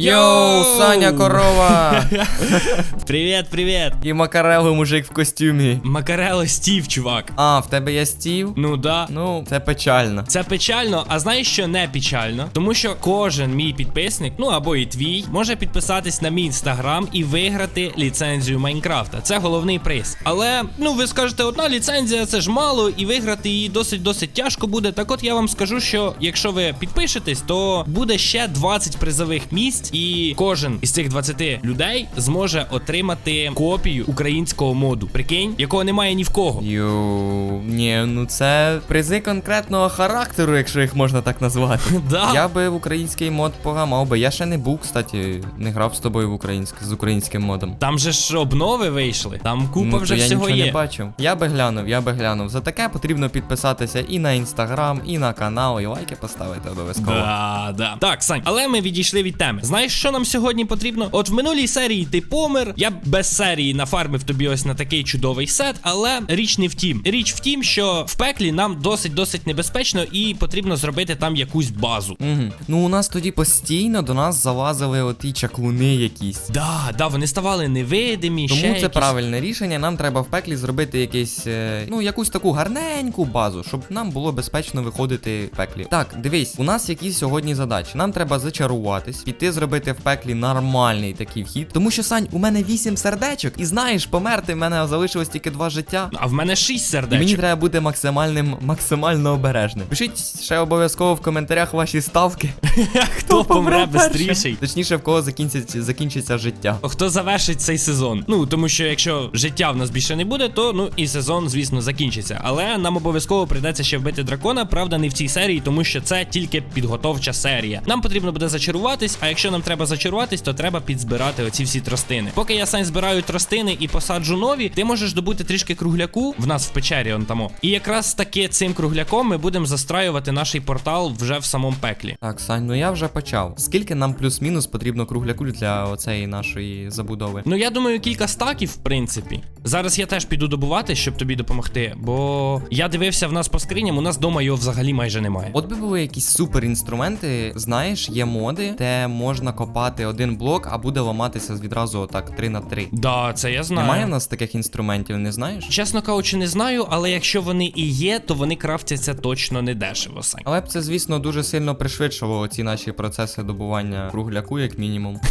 Йоу, Саня корова! Привіт, привіт. І Макарело мужик в костюмі. Макарело Стів, чувак. А, в тебе є стів? Ну да. Ну, це печально. Це печально, а знаєш, що не печально? Тому що кожен мій підписник, ну або і твій, може підписатись на мій інстаграм і виграти ліцензію Майнкрафта. Це головний приз. Але ну ви скажете, одна ліцензія це ж мало, і виграти її досить досить тяжко буде. Так от я вам скажу, що якщо ви підпишетесь, то буде ще 20 призових місць, і кожен із цих 20 людей зможе отримати копію українського моду. Прикинь, якого немає ні в кого. Йоу, ні, ну це призи конкретного характеру, якщо їх можна так назвати. Да. Я би в український мод поgamав би. Я ще не був, кстати, не грав з тобою в українськ, з українським модом. Там же ж обнови вийшли. Там купа ну, вже я всього нічого є. не бачив. Я би глянув, я би глянув. За таке потрібно підписатися і на інстаграм, і на канал, і лайки поставити обов'язково. Да, да. Так, Сань, але ми відійшли від теми. Знаєш, що нам сьогодні потрібно? От в минулій серії ти помер. Я без серії нафармив тобі ось на такий чудовий сет, але річ не в тім. Річ в тім, що в пеклі нам досить досить небезпечно і потрібно зробити там якусь базу. Угу. Ну у нас тоді постійно до нас залазили оті чаклуни якісь. Да, да, вони ставали невидимі. Тому ще це якісь... правильне рішення. Нам треба в пеклі зробити якийсь, е, ну якусь таку гарненьку базу, щоб нам було безпечно виходити в пеклі. Так, дивись, у нас які сьогодні задачі. Нам треба зачаруватись, піти зробити в пеклі нормальний такий вхід. Тому що Сань, у мене вісім сердечок, і знаєш, померти в мене залишилось тільки два життя. А в мене шість І мені треба бути максимальним, максимально обережним. Пишіть ще обов'язково в коментарях ваші ставки. Хто помре бистріший? Точніше, в кого закінчиться, закінчиться життя. Хто завершить цей сезон? Ну тому що якщо життя в нас більше не буде, то ну і сезон, звісно, закінчиться. Але нам обов'язково прийдеться ще вбити дракона. Правда, не в цій серії, тому що це тільки підготовча серія. Нам потрібно буде зачаруватись. А якщо нам треба зачаруватись, то треба підзбирати оці всі тростини. Поки я сам збираю тростини і посаджу нові, ти можеш добути трішки кругляку в нас в печері. Он тамо. І якраз таки цим кругляком ми будемо застраювати наш портал вже в самому пеклі. Так, Сань, ну я вже почав. Скільки нам плюс-мінус потрібно кругляку для оцеї нашої забудови? Ну, я думаю, кілька стаків, в принципі. Зараз я теж піду добувати, щоб тобі допомогти. Бо я дивився в нас по скриням, у нас вдома його взагалі майже немає. От би були якісь супер інструменти, знаєш, є моди, де можна копати один блок, а буде ламатися відразу отак 3 на 3. Да, це я знаю. Немає в нас таких інструментів, не знаєш? Чесно кажучи, не знаю, але якщо вони і є, то вони крафтяться точно не дешево, Сань. Але б це, звісно, дуже сильно пришвидшувало ці наші процеси добування кругляку, як мінімум.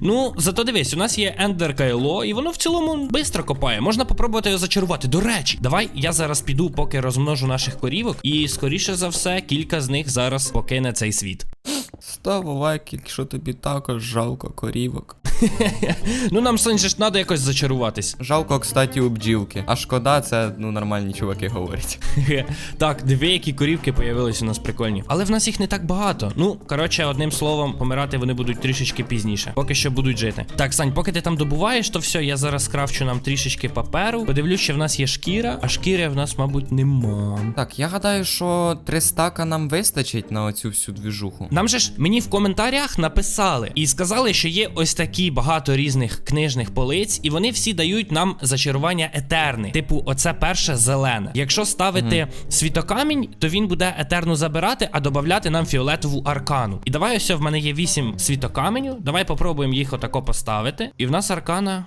Ну, зато дивись, у нас є Ендер Кайло, і воно в цілому швидко копає. Можна попробувати його зачарувати. До речі, давай я зараз піду, поки розмножу наших корівок, і скоріше за все, кілька з них зараз покине цей світ. Став лайк, якщо тобі також жалко корівок. Ну нам Сань, ж треба якось зачаруватись. Жалко, кстати, у бджілки. А шкода, це ну нормальні чуваки говорять. Так, диви, які корівки появились у нас прикольні. Але в нас їх не так багато. Ну, коротше, одним словом, помирати вони будуть трішечки пізніше. Поки що будуть жити. Так, Сань, поки ти там добуваєш, то все, я зараз крафчу нам трішечки паперу. Подивлюсь, що в нас є шкіра, а шкіри в нас, мабуть, нема. Так, я гадаю, що три стака нам вистачить на оцю всю двіжуху. Нам же ж мені в коментарях написали і сказали, що є ось такі багато різних книжних полиць, і вони всі дають нам зачарування етерни. Типу, оце перше зелене. Якщо ставити світокамінь, то він буде етерну забирати, а додати нам фіолетову аркану. І давай ось в мене є 8 світокаменю. Давай попробуємо їх отако поставити. І в нас аркана.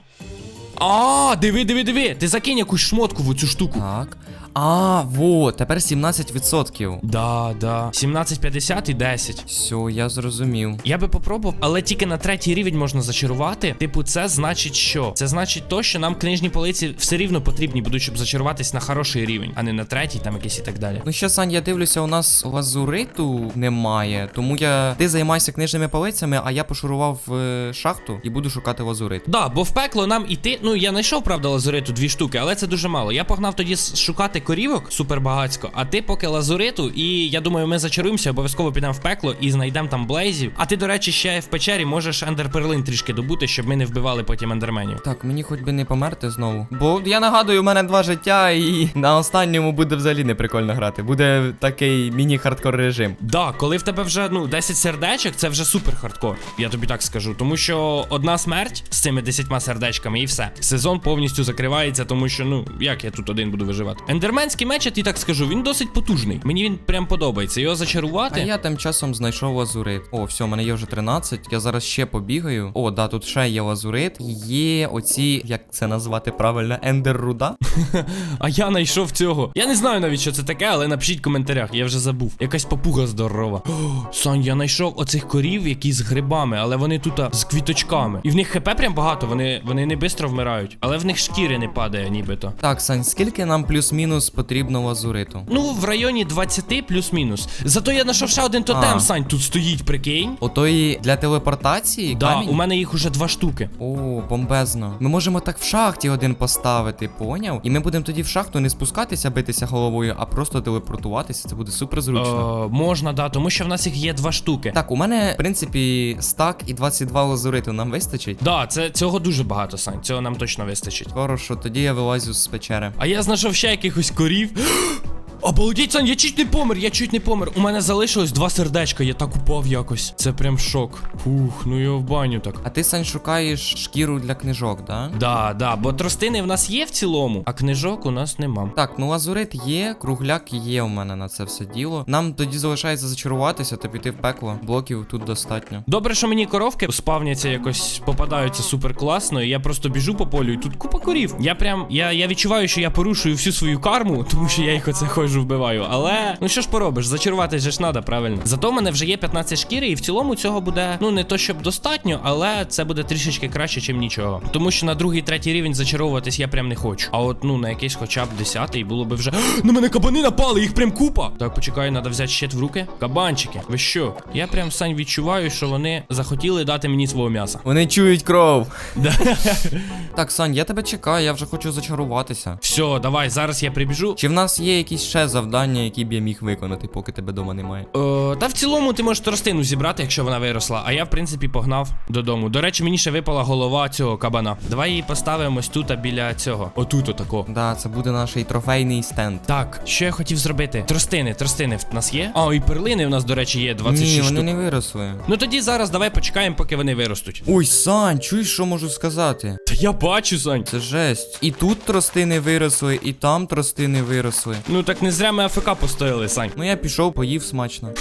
А, диви, диви, диви! Ти закинь якусь шмотку в цю штуку. Так. А, во, тепер 17%. Да, да. 17,50 і 10. Все, я зрозумів. Я би попробував, але тільки на третій рівень можна зачарувати. Типу, це значить що? Це значить то, що нам книжні полиці все рівно потрібні будуть, щоб зачаруватись на хороший рівень, а не на третій, там якийсь і так далі. Ну що, Сань, я дивлюся, у нас лазуриту немає, тому я. Ти займайся книжними полицями, а я пошурував в е, шахту і буду шукати лазурит. Да, бо в пекло нам іти. Ну я знайшов, правда, лазуриту дві штуки, але це дуже мало. Я погнав тоді шукати корівок супер багацько, а ти поки лазуриту, і я думаю, ми зачаруємося, обов'язково підемо в пекло і знайдемо там блейзів. А ти, до речі, ще в печері можеш ендерперлин трішки добути, щоб ми не вбивали потім ендерменів. Так, мені хоч би не померти знову. Бо я нагадую, у мене два життя, і на останньому буде взагалі не прикольно грати. Буде такий міні-хардкор режим. Да, коли в тебе вже ну 10 сердечок, це вже супер хардкор. Я тобі так скажу. Тому що одна смерть з цими 10 сердечками і все. Сезон повністю закривається, тому що ну як я тут один буду виживати. Ендермен Ендерменський меч, я тобі так скажу, він досить потужний. Мені він прям подобається. Його А зачарувати. я тим часом знайшов лазурит. О, все, у мене є вже 13. Я зараз ще побігаю. О, да, тут ще є лазурит. Є оці, як це назвати правильно, ендер руда. А я знайшов цього. Я не знаю навіть, що це таке, але напишіть в коментарях, я вже забув. Якась папуга здорова. О, Сань, я знайшов оцих корів, які з грибами, але вони тут а, з квіточками. І в них хп прям багато, вони, вони не швидко вмирають. Але в них шкіри не падає, нібито. Так, Сань, скільки нам плюс-мінус потрібно лазуриту? Ну, в районі 20 плюс-мінус. Зато я знайшов ще один тотем, А. Сань, тут стоїть, прикинь. Отої для телепортації? Да, камінь? у мене їх уже два штуки. О, бомбезно. Ми можемо так в шахті один поставити, поняв? І ми будемо тоді в шахту не спускатися, битися головою, а просто телепортуватися. Це буде супер зручно. Е, можна, да, тому що в нас їх є два штуки. Так, у мене, в принципі, стак і 22 лазуриту нам вистачить. Да, це цього дуже багато, Сань. Цього нам точно вистачить. Хорошо, тоді я вилазю з печери. А я знайшов ще якихось корів. Обалдіть, Сань, я чуть не помер, я чуть не помер. У мене залишилось два сердечка, я так упав якось. Це прям шок. Фух, ну я в баню так. А ти, Сань, шукаєш шкіру для книжок, да? Да, да, бо тростини в нас є в цілому, а книжок у нас нема. Так, ну лазурит є, кругляк є у мене на це все діло. Нам тоді залишається зачаруватися та піти в пекло. Блоків тут достатньо. Добре, що мені коровки спавняться якось попадаються супер класно, і я просто біжу по полю, і тут купа корів. Я прям, я, я відчуваю, що я порушую всю свою карму, тому що я їх оце ходжу вбиваю. Але ну що ж поробиш, зачарувати же ж надо, правильно. Зато в мене вже є 15 шкіри, і в цілому цього буде, ну не то щоб достатньо, але це буде трішечки краще, ніж нічого. Тому що на другий, третій рівень зачаровуватись я прям не хочу. А от ну на якийсь хоча б десятий було би вже. на мене кабани напали, їх прям купа. Так, почекай, треба взяти щит в руки. Кабанчики, ви що? Я прям сань відчуваю, що вони захотіли дати мені свого м'яса. Вони чують кров. Да. Так, Сань, я тебе чекаю, я вже хочу зачаруватися. Все, давай, зараз я прибіжу. Чи в нас є якісь ще завдання, які б я міг виконати, поки тебе дома немає? Е, та в цілому ти можеш тростину зібрати, якщо вона виросла. А я, в принципі, погнав додому. До речі, мені ще випала голова цього кабана. Давай її поставимо ось тут а біля цього. Отут, отако. Да, це буде наш трофейний стенд. Так, що я хотів зробити? Тростини, тростини в нас є. А, і перлини в нас, до речі, є 26 Ні, штук. вони не виросли. Ну тоді зараз давай почекаємо, поки вони виростуть. Ой, Сань, чуєш, що можу сказати? Та я бачу, Сань. Це жесть. І тут тростини виросли, і там тростини виросли. Ну так не зря ми АФК постояли, Сань. Ну я пішов, поїв смачно.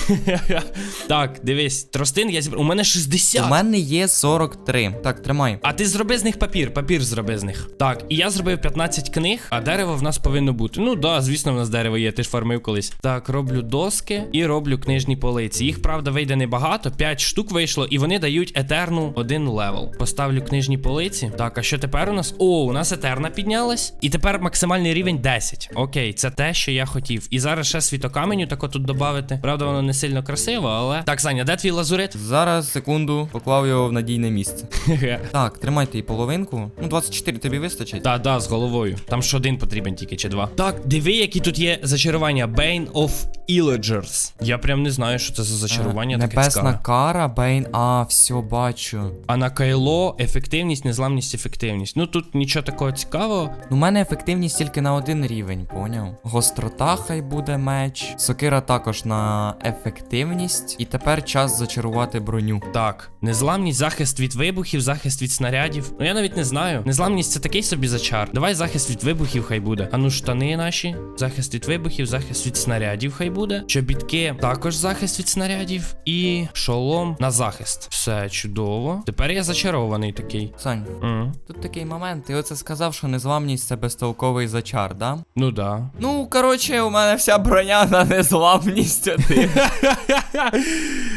так, дивись, тростин я зібрав. У мене 60. У мене є 43. Так, тримай. А ти зроби з них папір, папір зроби з них. Так, і я зробив 15 книг, а дерево в нас повинно бути. Ну да, звісно, в нас дерево є, ти ж фармив колись. Так, роблю доски і роблю книжні полиці. Їх, правда, вийде небагато, 5 штук вийшло, і вони дають етерну один левел. Поставлю книжні полиці. Так, а що тепер у нас? О, у нас етерна піднялась. І тепер максимальний рівень 10. Окей, це те, що я хотів. І зараз ще світокаменю тако тут додати. Правда, воно не сильно красиво, але. Так, Саня, де твій лазурит? Зараз, секунду, поклав його в надійне місце. Так, тримайте і половинку. Ну, 24 тобі вистачить. Та, да, з головою. Там ж один потрібен тільки чи два. Так, диви, які тут є зачарування. Bane of Illagers. Я прям не знаю, що це за зачарування. Таке Небесна кара, Бейн. А, все, бачу. А на кайло ефективність, незламність, ефективність. Ну тут нічого такого цікавого. У мене ефективність тільки на один рівень, поняв? Гострота хай буде меч. Сокира також на ефективність. І тепер час зачарувати броню. Так, незламність, захист від вибухів, захист від снарядів. Ну я навіть не знаю. Незламність це такий собі зачар. Давай захист від вибухів хай буде. А ну штани наші. Захист від вибухів, захист від снарядів хай буде. Чобітки також захист від снарядів. І шолом на захист. Все чудово. Тепер я зачарований такий. Сань, М. тут такий момент. Ти оце сказав, що незламність це безтолковий зачар, да? Ну да. Ну, коротше, у мене вся броня на незламність один.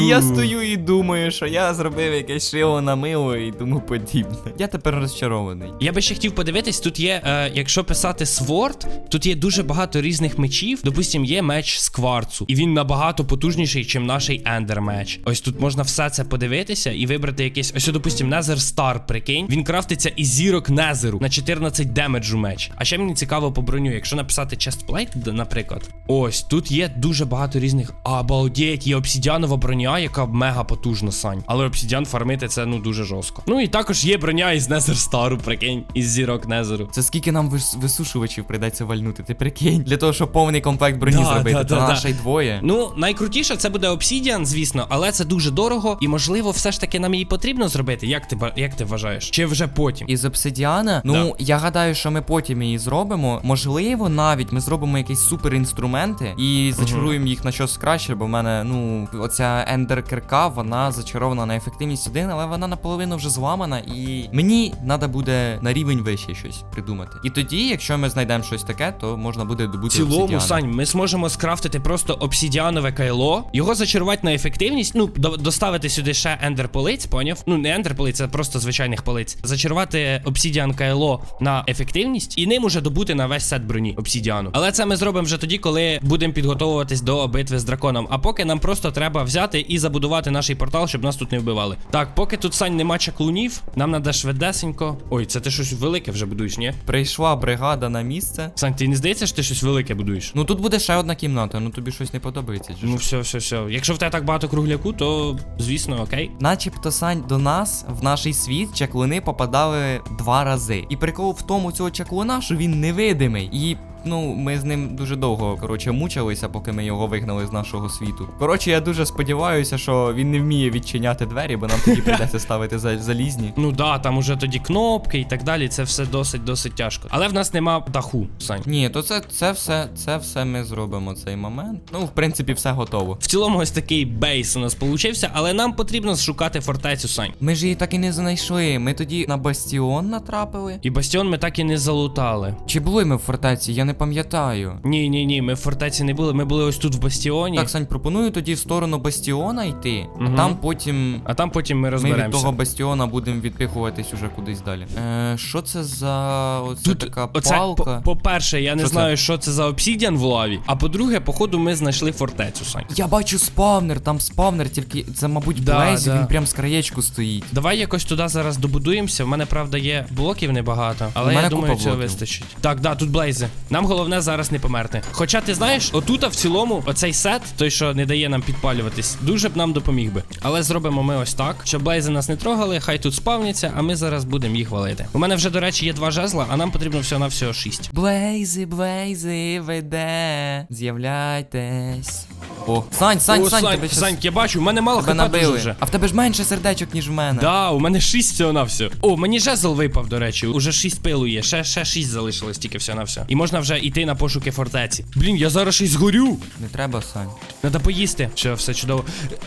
І я стою і думаю, що я зробив якесь шило на мило і тому подібне. Я тепер розчарований. Я би ще хотів подивитись, тут є, е, якщо писати Sword, тут є дуже багато різних мечів. Допустим, є меч з кварцу, і він набагато потужніший, ніж наш Ender меч. Ось тут можна все це подивитися і вибрати якийсь. Ось, допустим, Nether Star, прикинь. Він крафтиться із зірок Незеру на 14 демеджу меч. А ще мені цікаво по броню, якщо написати Chestplate, д- наприклад. Ось тут є дуже багато різних. Обалдеть, є обсідіанова броня. Броня, яка мега потужна, Сань. Але обсідіан фармити це ну дуже жорстко. Ну і також є броня із Незер Стару, прикинь, із зірок Незеру. Це скільки нам вис- висушувачів прийдеться вальнути, ти прикинь? Для того, щоб повний комплект броні Да, зробити, да, то да, да. ще й двоє. Ну, найкрутіше це буде обсідіан, звісно, але це дуже дорого, і можливо, все ж таки нам її потрібно зробити. Як ти як ти вважаєш? Чи вже потім? Із обсидіана, ну Да. я гадаю, що ми потім її зробимо. Можливо, навіть ми зробимо якісь супер інструменти і зачаруємо їх на щось краще, бо в мене, ну, оця ендер кирка, вона зачарована на ефективність 1, але вона наполовину вже зламана, і мені треба буде на рівень вище щось придумати. І тоді, якщо ми знайдемо щось таке, то можна буде добути В цілому, обсидіана. Сань, ми зможемо скрафтити просто обсідіанове кайло, його зачарувати на ефективність. Ну, до- доставити сюди ще ендер полиць, поняв? Ну, не ендер полиць, це просто звичайних полиць. Зачарувати обсідіан кайло на ефективність і ним уже добути на весь сет броні обсідіану. Але це ми зробимо вже тоді, коли будемо підготовуватись до битви з драконом. А поки нам просто треба взяти і забудувати наш портал, щоб нас тут не вбивали. Так, поки тут Сань нема чаклунів, нам треба швидесенько. Ой, це ти щось велике вже будуєш, ні? Прийшла бригада на місце. Сань, ти не здається, що ти щось велике будуєш? Ну тут буде ще одна кімната, ну тобі щось не подобається. чи Ну, що? все, все, все. Якщо в тебе так багато кругляку, то звісно, окей. Начебто сань до нас в наш світ чаклуни попадали два рази. І прикол в тому цього чаклуна, що він невидимий. І ну, ми з ним дуже довго коротше мучилися, поки ми його вигнали з нашого світу. Коротше, я дуже сподіваюся, що він не вміє відчиняти двері, бо нам тоді прийдеться ставити залізні. Ну да, там уже тоді кнопки і так далі. Це все досить досить тяжко. Але в нас нема даху, Сань. Ні, то це, це все, це все ми зробимо цей момент. Ну, в принципі, все готово. В цілому ось такий бейс у нас получився, але нам потрібно шукати фортецю Сань. Ми ж її так і не знайшли. Ми тоді на бастіон натрапили. І бастіон ми так і не залутали. Чи були ми в фортеці? Я не пам'ятаю. Ні, ні, ні, ми в фортеці не були. Ми були ось тут в бастіоні. Так, Сань, пропоную тоді в сторону бастіона йти, Мгм. а там потім. А там потім ми Ми від розберемося. того бастіона будемо відпихуватись уже кудись далі. Е, що це за оце Тут така оце, палка? по- по-перше, я не Що це? знаю, що це за обсідіан в лаві. А по-друге, походу, ми знайшли фортецю, Сань. Я бачу спавнер, там спавнер, тільки це, мабуть, Да, Блейзі, да. він прям з краєчку стоїть. Давай якось туди зараз добудуємося. В мене правда є блоків небагато, але мене я думаю, купа цього блоків. вистачить. Так, да, тут блейзи. Нам головне зараз не померти. Хоча ти знаєш, отута в цілому, оцей сет, той, що не дає нам підпалюватись, дуже б нам допоміг би. Але зробимо ми ось так, щоб блейзи нас не трогали, хай тут спавняться, а ми зараз будемо їх валити. У мене вже, до речі, є два жезла, а нам потрібно всього на всього шість. Блейзи, блейзи, веде. З'являйтесь. О, Сань, Сань, О, Сань, Сань, тебе щас Сань, я бачу, у мене мало тебе хп дуже набили. вже. А в тебе ж менше сердечок, ніж в мене. Да, у мене 6 всього на все. О, мені жезл випав, до речі. Уже 6 пилу є. Ще, ще 6 залишилось тільки все на все. І можна вже йти на пошуки фортеці. Блін, я зараз щось згорю. Не треба, Сань. Надо поїсти. Все, все чудово.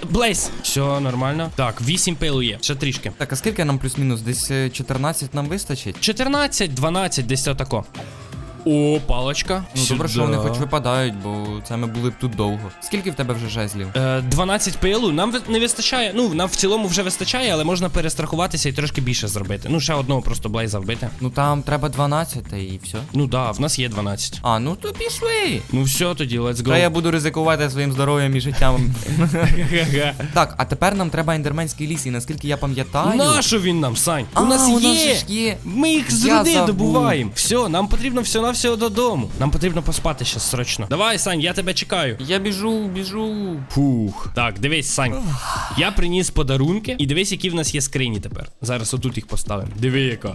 Блейз. Все нормально. Так, 8 пилу є. Ще трішки. Так, а скільки нам плюс-мінус? Десь е, 14 нам вистачить? 14, 12, десь отако. О, палочка. Ну добре, що вони хоч випадають, бо це ми були б тут довго. Скільки в тебе вже жезлів? Е, 12 пилу нам не вистачає. Ну, нам в цілому вже вистачає, але можна перестрахуватися і трошки більше зробити. Ну, ще одного просто блейза вбити. Ну там треба 12 і все. Ну да, в нас є 12. А, ну то пішли. Ну все тоді, let's Та я буду ризикувати своїм здоров'ям і життям. так, а тепер нам треба ендерменський ліс, і наскільки я пам'ятаю. Нащо він нам, Сань? А, у нас є. Ми їх з руди добуваємо. Все, нам потрібно все на всього додому. Нам потрібно поспати ще срочно. Давай, Сань, я тебе чекаю. Я біжу, біжу. Фух. Так, дивись, Сань. Я приніс подарунки, і дивись, які в нас є скрині тепер. Зараз отут їх поставимо. Диви, яка.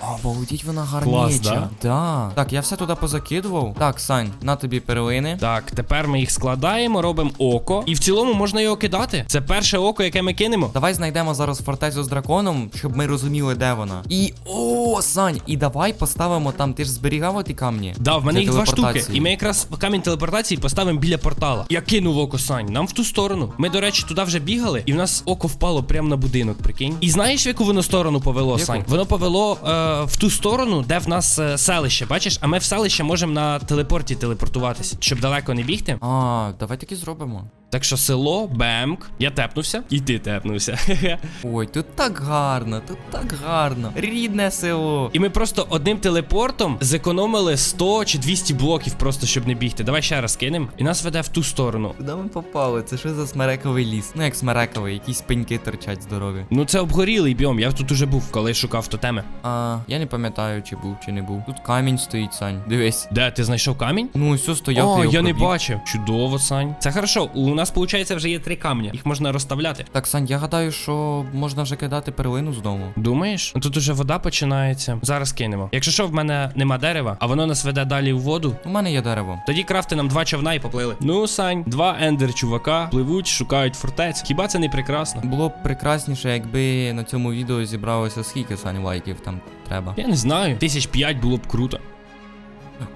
О, обалдіть вона Клас, гарніча. да? Так, я все туди позакидував. Так, Сань, на тобі перлини. Так, тепер ми їх складаємо, робимо око. І в цілому можна його кидати. Це перше око, яке ми кинемо. Давай знайдемо зараз фортецю з драконом, щоб ми розуміли, де вона. І. О, Сань, і давай поставимо там. Ти ж зберігав ті камні? Да, в мене їх два штуки. І ми якраз камінь телепортації поставимо біля портала. Я кинув око Сань, нам в ту сторону. Ми, до речі, туди вже бігали, і в нас око впало прямо на будинок, прикинь. І знаєш, в яку воно сторону повело, Яку? Сань? Воно повело е, в ту сторону, де в нас е, селище. Бачиш, а ми в селище можемо на телепорті телепортуватись, щоб далеко не бігти. А, давай таки зробимо. Так що село, бемк, я тепнувся, і ти тепнувся. Ой, тут так гарно, тут так гарно. Рідне село. І ми просто одним телепортом зекономили 100 чи 200 блоків просто, щоб не бігти. Давай ще раз кинемо. І нас веде в ту сторону. Куди ми попали? Це що за смерековий ліс? Ну як смерековий, якісь пеньки торчать здорові. Ну це обгорілий біом, я тут уже був, коли шукав тотеми. А, я не пам'ятаю, чи був, чи не був. Тут камінь стоїть, Сань. Дивись. Де ти знайшов камінь? Ну, ось стояв. О, я не бачив. Чудово, Сань. Це хорошо. У нас, виходить, вже є три камні. Їх можна розставляти. Так, Сань, я гадаю, що можна вже кидати перлину з дому. Думаєш? Ну, Тут уже вода починається. Зараз кинемо. Якщо що, в мене нема дерева, а воно нас веде далі в воду. У мене є дерево. Тоді крафти нам два човна і поплили. Ну, Сань, два ендер чувака пливуть, шукають фортець. Хіба це не прекрасно? Було б прекрасніше, якби на цьому відео зібралося скільки Сань лайків там треба. Я не знаю. Тисяч п'ять було б круто.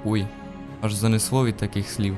Ой. Аж занесло від таких слів.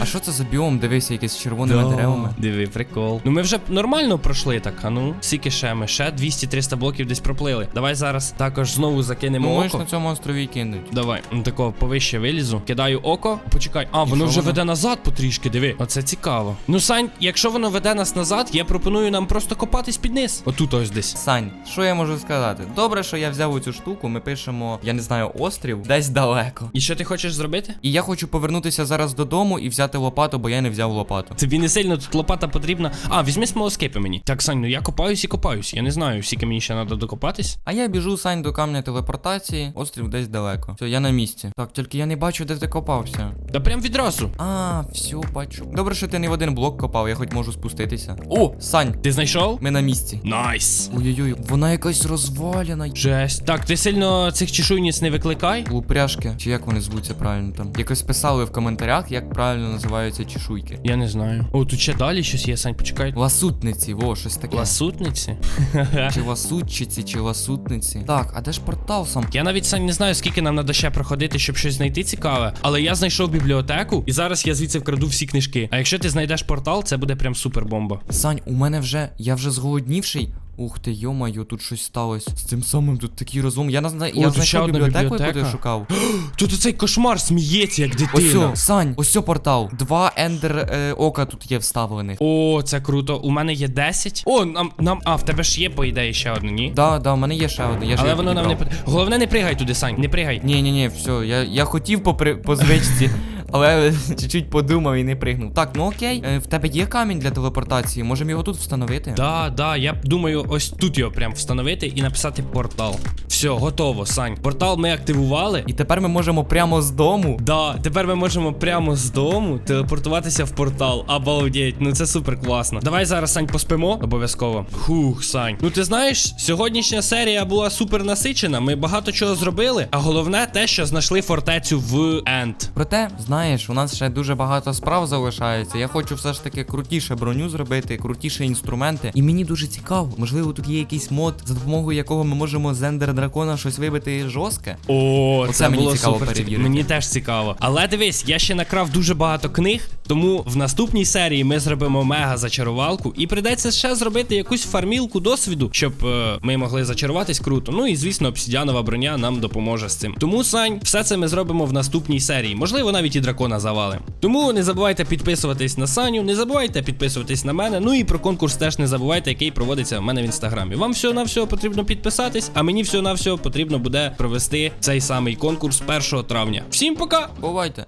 А що це за біом? Дивися, якийсь з червоними Да. деревами. Диви, прикол. Ну ми вже нормально пройшли так, а ну. Скільки ще ми? Ще 200-300 блоків десь проплили. Давай зараз також знову закинемо Ну, можеш на цьому острові кинуть. Давай, ну такого повище вилізу. Кидаю око. Почекай. А, воно вже воно? веде назад потрішки, диви. Оце цікаво. Ну, Сань, якщо воно веде нас назад, я пропоную нам просто копатись під низ. Отут ось десь. Сань, що я можу сказати? Добре, що я взяв оцю штуку, ми пишемо, я не знаю, острів десь далеко. І що ти хочеш зробити? І я хочу повернутися зараз додому і взяти лопату, бо я не взяв лопату. Тобі не сильно тут лопата потрібна. А, візьми смолоскипи мені. Так, Сань, ну я копаюсь і копаюсь. Я не знаю, скільки мені ще треба докопатись. А я біжу Сань до камня телепортації, острів десь далеко. Все, я на місці. Так, тільки я не бачу, де ти копався. Та прям відразу. А, все, бачу. Добре, що ти не в один блок копав, я хоч можу спуститися. О, Сань, Ти знайшов? ми на місці. Найс. Ой-ой-ой, вона якась розвалена. Жесть. Так, ти сильно цих чешуйниць не викликай. Лупряшки, чи як вони звуться правильно там? Якось писали в коментарях, як правильно називаються чешуйки. Я не знаю. О, тут ще далі щось є, Сань, почекай. Ласутниці, во, щось таке. Ласутниці? Чи ласутчиці, чи ласутниці. Так, а де ж портал сам? Я навіть Сань не знаю, скільки нам треба ще проходити, щоб щось знайти цікаве. Але я знайшов бібліотеку, і зараз я звідси вкраду всі книжки. А якщо ти знайдеш портал, це буде прям супер бомба. Сань, у мене вже. Я вже зголоднівший. Ух ти, йомайо, тут щось сталося. З цим самим тут такий розум. Я не знаю, я знайшов бібліотеку, яку ти шукав. Тут оцей кошмар сміється, як Ось, дитина. Сань, ось портал. Два ендер е, ока тут є вставлених. О, це круто. У мене є 10. О, нам нам. А, в тебе ж є, по ідеї, ще одне, ні? Да, да, у мене є ще одне. Я Але воно нам не. Головне, не пригай туди, Сань, не пригай. Ні, ні, ні, все, я, я хотів по, при- по звичці, але чуть-чуть подумав і не пригнув. Так, ну окей, е, в тебе є камінь для телепортації, можемо його тут встановити. Да, да, я думаю, ось тут його прям встановити і написати портал. Все, готово, Сань. Портал ми активували. І тепер ми можемо прямо з дому. Да, тепер ми можемо прямо з дому телепортуватися в портал. Обалдеть, ну це супер класно. Давай зараз, Сань, поспимо. Обов'язково. Хух, Сань. Ну ти знаєш, сьогоднішня серія була супер насичена. Ми багато чого зробили. А головне те, що знайшли фортецю в Енд. Проте, знаєш, у нас ще дуже багато справ залишається. Я хочу все ж таки крутіше броню зробити, крутіше інструменти. І мені дуже цікаво, можливо, тут є якийсь мод, за допомогою якого ми можемо з ендер дракона щось вибити жорстке. О, Оце це мені було цікаво супер. перевірити. Мені теж цікаво. Але дивись, я ще накрав дуже багато книг, тому в наступній серії ми зробимо мега зачарувалку, і прийдеться ще зробити якусь фармілку досвіду, щоб е, ми могли зачаруватись круто. Ну і звісно, обсідіанова броня нам допоможе з цим. Тому, Сань, все це ми зробимо в наступній серії. Можливо, навіть і дракона завалимо. Тому не забувайте підписуватись на Саню, не забувайте підписуватись на мене. Ну і про конкурс теж не забувайте, який проводиться в мене в інстаграмі. Вам всього на всього потрібно підписатись, а мені всього на всього потрібно буде провести цей самий конкурс 1 травня. Всім пока! Бувайте!